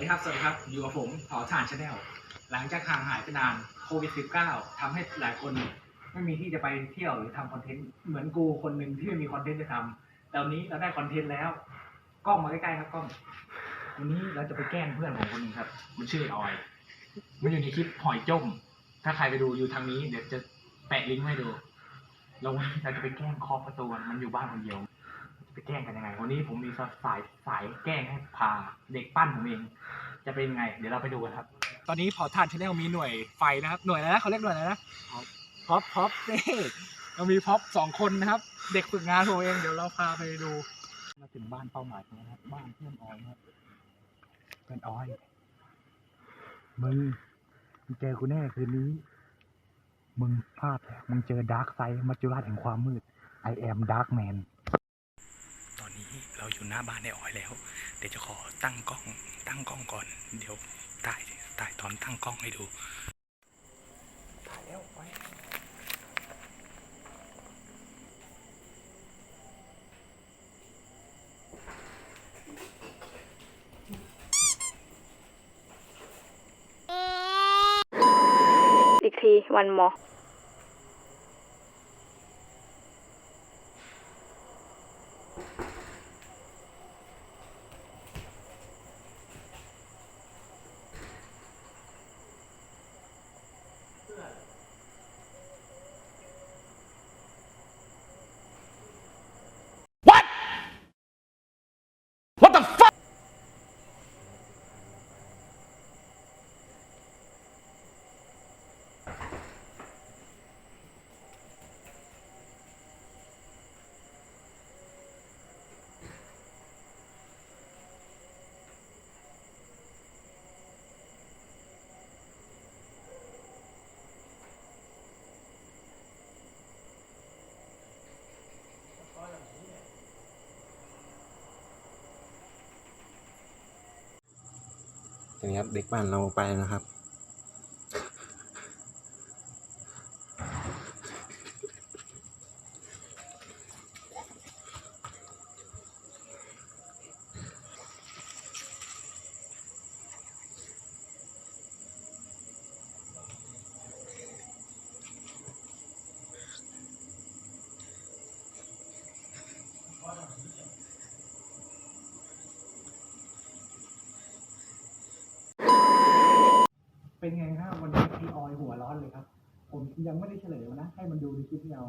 ดีครับ สวัสดีครับ อยู่กับผมเผาถ่านชาแนล หลังจากห่างหายไปนานโควิด -19 ทำให้หลายคนไม่มีที่จะไปเที่ยวหรือทำคอนเทนต์ เหมือนกูคนหนึ่งที่ไม่มีคอนเทนต์จะทำแต่วันนี้เราได้คอนเทนต์แล้ว กล้องมาใกล้ๆครับกล้อง วันนี้เราจะไปแกล้งเพื่อนของคนหนึ่งครับ มันชื่อไอ้อย มันอยู่ในคลิปหอยจม ถ้าใครไปดูอยู่ทางนี้เดี๋ยวจะแปะลิงก์ให้ดูแล้ววันนี้เราจะไปแกล้งเคาะประตูมันอยู่บ้านคนเดียว จะไปแกล้งกันยังไง วันนี้ผมมีสายสายแกล้งให้พาเด็กปั้นผมเอง จะเป็นยังไง เดี๋ยวเราไปดูกันครับ ตอนนี้เผาถ่านชาแนลมีหน่วยไฟนะครับ หน่วยอะไรนะเขาเรียกหน่วยอะไรนะพ็อปพ็อปเน่เรามีพ็อปสองคนนะครับ เด็กฝึกงานผมเอง เดี๋ยวเราพาไปดู มาถึงบ้านเป้าหมายของเรานะครับ บ้านเพื่อนออยนะครับเพื่อนออย มึงมึงเจอกูแน่คืนนี้ มึงพลาดแล้วมึงเจอดาร์กไซด์มัจจุราชแห่งความมืด I am Dark Man ตอนนี้ เราอยู่หน้าบ้านในอ้อยแล้ว เดี๋ยวจะขอตั้งกล้องตั้งกล้องก่อน เดี๋ยวถ่ายถ่ายตอนตั้งกล้องให้ดูถ่ายแล้วไปอีกทีวันมอ อย่างนี้ครับ เด็กบ้านเราไปนะครับ เป็นไงครับวันนี้พี่ออยหัวร้อนเลยครับ ผมยังไม่ได้เฉลยนะ ให้มันดูในคลิปที่เรา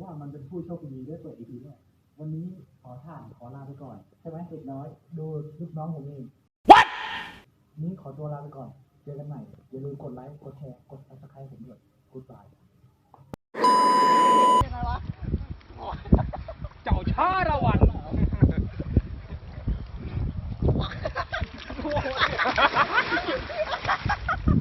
ว่ามันเป็นผู้โชคดีได้เปิดอีพีด้วยวันนี้ขอถ่านขอลาไปก่อน ใช่ไหมเด็กน้อย ดูลูกน้องผมเอง What นี้ขอตัวลาไปก่อน เจอกันใหม่ อย่าลืมกดไลค์ กดแชร์ กด subscribe ผมด้วย Goodbye